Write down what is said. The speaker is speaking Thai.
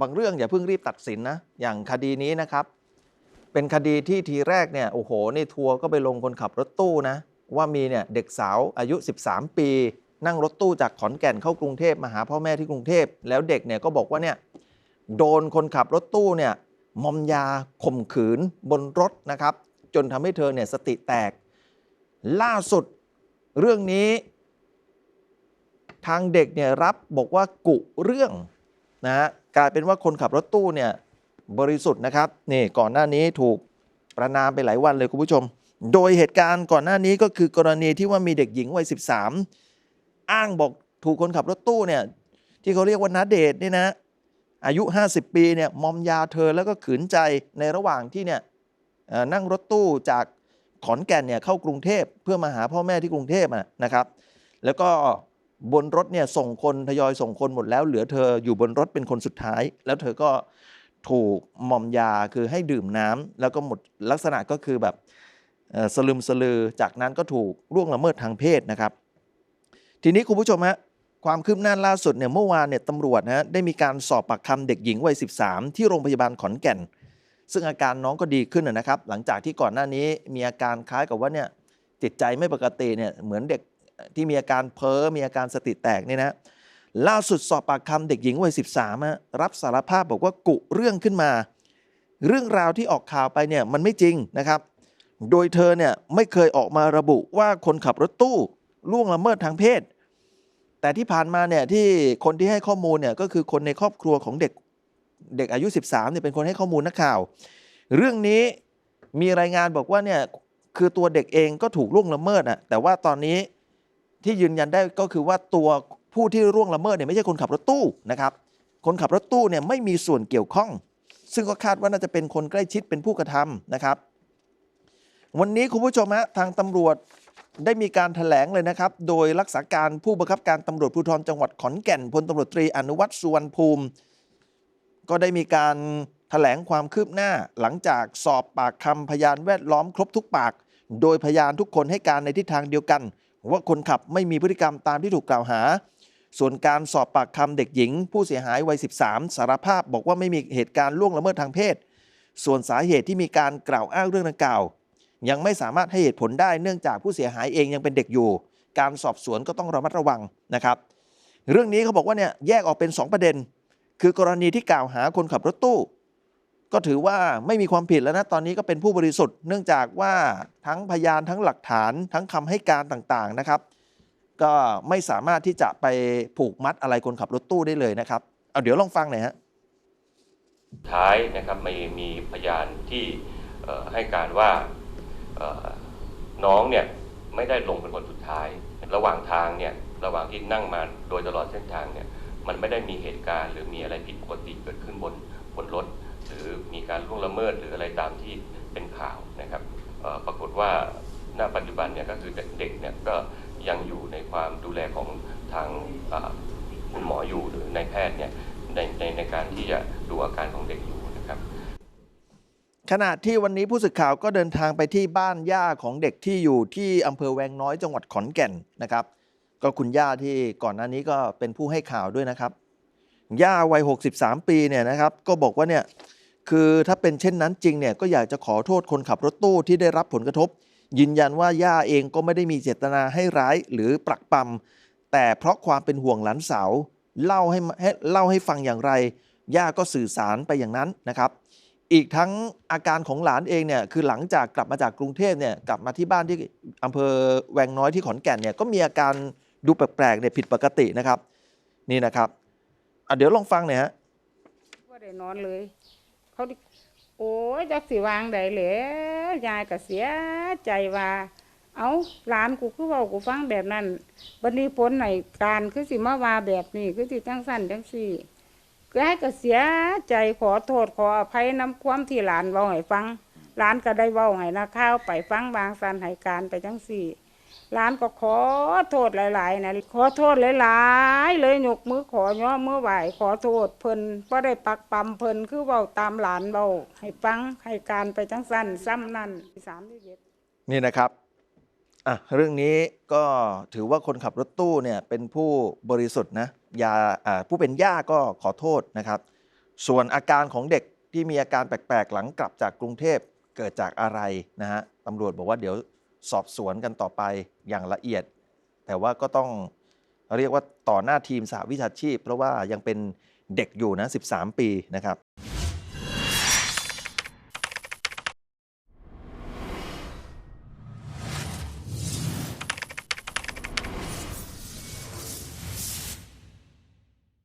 บางเรื่องอย่าเพิ่งรีบตัดสินนะ อย่างคดีนี้นะครับ เป็นคดีที่ทีแรกเนี่ยโอ้โหนี่ทัวร์ก็ไปลงคนขับรถตู้นะ ว่ามีเนี่ยเด็กสาวอายุ 13 ปี นั่งรถตู้จากขอนแก่นเข้ากรุงเทพมาหาพ่อแม่ที่กรุงเทพแล้วเด็กเนี่ยก็บอกว่าเนี่ยโดนคนขับรถตู้เนี่ยมอมยาข่มขืนบนรถนะครับ จนทำให้เธอเนี่ยสติแตก ล่าสุดเรื่องนี้ ทางเด็กเนี่ยรับบอกว่ากุเรื่อง นะฮะกลายเป็นว่าคนขับรถตู้เนี่ยบริสุทธิ์นะครับนี่ก่อนหน้านี้ถูกประนามไปหลายวันเลยคุณผู้ชม โดยเหตุการณ์ก่อนหน้านี้ก็คือกรณีที่ว่ามีเด็กหญิงวัย 13 อ้างบอกถูกคนขับรถตู้เนี่ยที่เขาเรียกว่านาเดชนี่นะอายุ 50 ปีเนี่ยมอมยาเธอแล้วก็ขืนใจในระหว่างที่เนี่ยนั่งรถตู้จากขอนแก่นเนี่ยเข้ากรุงเทพเพื่อมาหาพ่อแม่ที่กรุงเทพนะครับ แล้วก็ บนรถเนี่ยส่งคนทยอยส่งคนหมดแล้ว เหลือเธออยู่บนรถเป็นคนสุดท้าย แล้วเธอก็ถูกมอมยาคือให้ดื่มน้ำแล้วก็หมดลักษณะก็คือแบบสลึมสลือจากนั้นก็ถูกล่วงละเมิดทางเพศนะครับ ทีนี้คุณผู้ชมฮะความคืบหน้าล่าสุดเนี่ยเมื่อวานเนี่ยตำรวจนะฮะได้มีการสอบปากคำเด็กหญิงวัย 13 ที่โรงพยาบาลขอนแก่น ซึ่งอาการน้องก็ดีขึ้นนะครับ หลังจากที่ก่อนหน้านี้มีอาการคล้ายกับว่าเนี่ยจิตใจไม่ปกติเนี่ยเหมือนเด็ก ที่มีอาการเพ้อมีอาการสติแตกเนี่ยนะล่าสุดสอบปากคำเด็กหญิงวัย 13อะรับสารภาพบอกว่ากุเรื่องขึ้นมา เรื่องราวที่ออกข่าวไปเนี่ยมันไม่จริงนะครับ โดยเธอเนี่ยไม่เคยออกมาระบุว่าคนขับรถตู้ล่วงละเมิดทางเพศ แต่ที่ผ่านมาเนี่ยที่คนที่ให้ข้อมูลเนี่ยก็คือคนในครอบครัวของเด็กเด็กอายุ 13เนี่ยเป็นคนให้ข้อมูลนักข่าว เรื่องนี้มีรายงานบอกว่าเนี่ยคือตัวเด็กเองก็ถูกล่วงละเมิดอะแต่ว่าตอนนี้ ที่ยืนยันได้ก็คือว่าตัวผู้ที่ล่วงละเมิดเนี่ยไม่ใช่คนขับรถตู้นะครับคนขับรถตู้เนี่ยไม่มีส่วนเกี่ยวข้อง ซึ่งก็คาดว่าน่าจะเป็นคนใกล้ชิดเป็นผู้กระทำนะครับ วันนี้คุณผู้ชมฮะทางตำรวจได้มีการถแถลงเลยนะครับ โดยรักษาการผู้บังคับการตำรวจภูธรจังหวัดขอนแก่นพลตำรวจตรีอนุวัฒน์สุวรรณภูมิ ก็ได้มีการถแถลงความคืบหน้า หลังจากสอบปากคำพยานแวดล้อมครบทุกปาก โดยพยานทุกคนให้การในทิศทางเดียวกัน ว่าคนขับไม่มีพฤติกรรมตามที่ถูกกล่าวหา ส่วนการสอบปากคำเด็กหญิง ผู้เสียหายวัย 13 สารภาพบอกว่าไม่มีเหตุการณ์ล่วงละเมิดทางเพศ ส่วนสาเหตุที่มีการกล่าวอ้างเรื่องดังกล่าว ยังไม่สามารถให้เหตุผลได้เนื่องจากผู้เสียหายเองยังเป็นเด็กอยู่ การสอบสวนก็ต้องระมัดระวังนะครับ เรื่องนี้เขาบอกว่าเนี่ยแยกออกเป็น 2 ประเด็น คือกรณีที่กล่าวหาคนขับรถตู้ ก็ถือว่าไม่มีความผิดแล้วนะ ตอนนี้ก็เป็นผู้บริสุทธิ์เนื่องจากว่าทั้งพยานทั้งหลักฐานทั้งคำให้การต่างๆนะครับ ก็ไม่สามารถที่จะไปผูกมัดอะไรคนขับรถตู้ได้เลยนะครับเอาเดี๋ยวลองฟังหน่อยฮะท้ายนะครับมีมีพยานที่ให้การว่าน้องเนี่ยไม่ได้ลงเป็นคนสุดท้าย ระหว่างทางเนี่ยระหว่างที่นั่งมาโดยตลอดเส้นทางเนี่ยมันไม่ได้มีเหตุการณ์หรือมีอะไรผิดปกติเกิดขึ้นบนบนรถ หรือมีการ ละเมิดหรืออะไรตามที่เป็นข่าวนะครับปรากฏว่าณปัจจุบันเนี่ยก็คือเด็กเนี่ยก็ยังอยู่ในความดูแลของทางคุณหมออยู่หรือในแพทย์เนี่ยในในในการที่จะดูอาการของเด็กอยู่นะครับ ขณะที่วันนี้ผู้สื่อข่าวก็เดินทางไปที่บ้านย่าของเด็กที่อยู่ที่อำเภอแวงน้อยจังหวัดขอนแก่นนะครับ ก็คุณย่าที่ก่อนหน้านี้ก็เป็นผู้ให้ข่าวด้วยนะครับ ย่าวัย 63 ปีเนี่ยนะครับ ก็บอกว่าเนี่ย คือถ้าเป็นเช่นนั้นจริงเนี่ยก็อยากจะขอโทษคนขับรถตู้ที่ได้รับผลกระทบ ยืนยันว่าย่าเองก็ไม่ได้มีเจตนาให้ร้ายหรือปรักปรำแต่เพราะความเป็นห่วงหลานสาวเล่าให้ให้เล่าให้ฟังอย่างไร ย่าก็สื่อสารไปอย่างนั้นนะครับ อีกทั้งอาการของหลานเองเนี่ยคือหลังจากกลับมาจากกรุงเทพเนี่ยกลับมาที่บ้านที่อำเภอแวงน้อยที่ขอนแก่นเนี่ยก็มีอาการดูแปลกๆเนี่ยผิดปกตินะครับ นี่นะครับเดี๋ยวลองฟังหน่อยฮะว่าได้นอนเลย เขาโอ้ยจักสิวางได้แหลวยายก็เสียใจว่า เอาหลานกูคือว้ากูฟังแบบนั้นบัดนี้ผลในการคือสิมาว่าแบบนี้คือสิจังสั้นจังสี่ยายก็เสียใจขอโทษขออภัยน้ำความที่หลานเว้าให้ฟังหลานก็ได้เว้าให้นักข่าวไปฟังบางสันให้การไปจังสี่ หลานก็ขอโทษหลายๆนะขอโทษหลายๆเลยยกมือขอย่อมือไหวขอโทษเพิ่นบ่ได้ปักปั๊มเพิ่นคือเว้าตามหลานเว้าให้ฟังให้การไปจังสั้นซ้ำนั่นสามที่เจ็ดนี่นะครับอะเรื่องนี้ก็ถือว่าคนขับรถตู้เนี่ยเป็นผู้บริสุทธิ์นะยาอ่าผู้เป็นย่าก็ขอโทษนะครับ ส่วนอาการของเด็กที่มีอาการแปลกๆ หลังกลับจากกรุงเทพเกิดจากอะไรนะฮะตำรวจบอกว่าเดี๋ยว สอบสวนกันต่อไปอย่างละเอียด แต่ว่าก็ต้องเรียกว่าต่อหน้าทีมสหวิชาชีพ เพราะว่ายังเป็นเด็กอยู่นะ 13 ปีนะครับ